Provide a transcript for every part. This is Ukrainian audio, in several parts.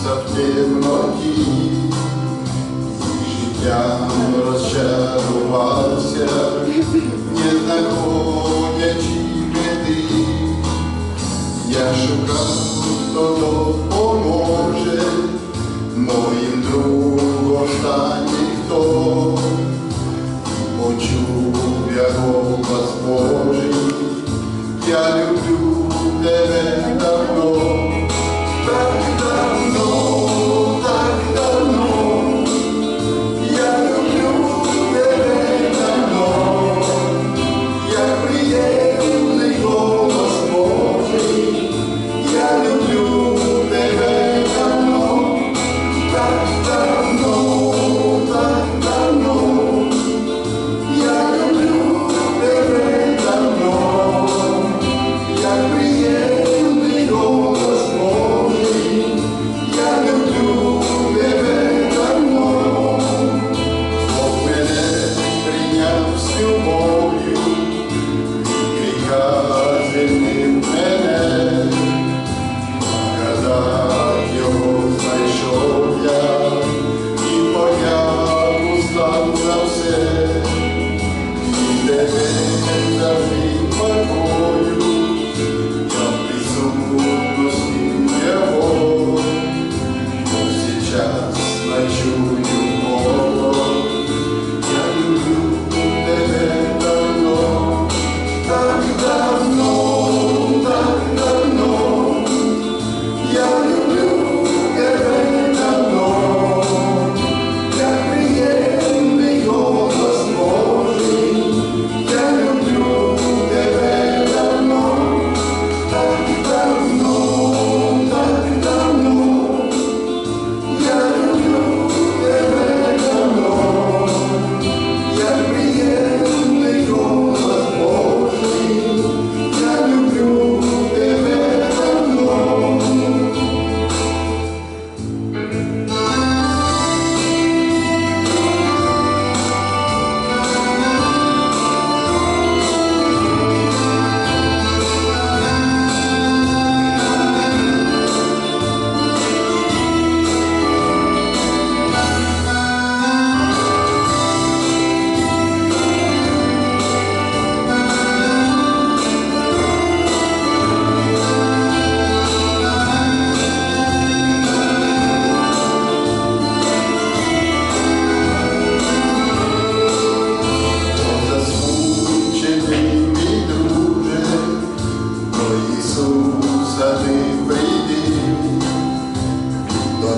Губився в темноті, життям розчарувався, не так. amor.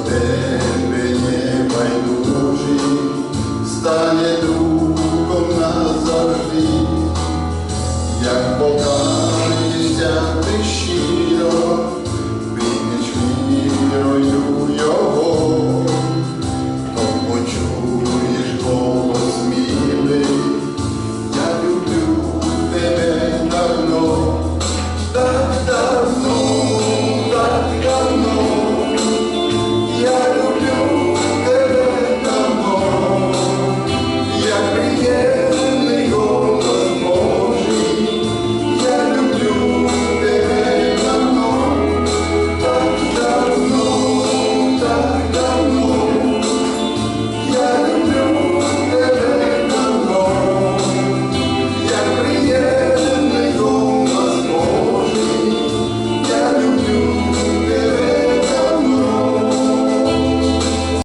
Amen.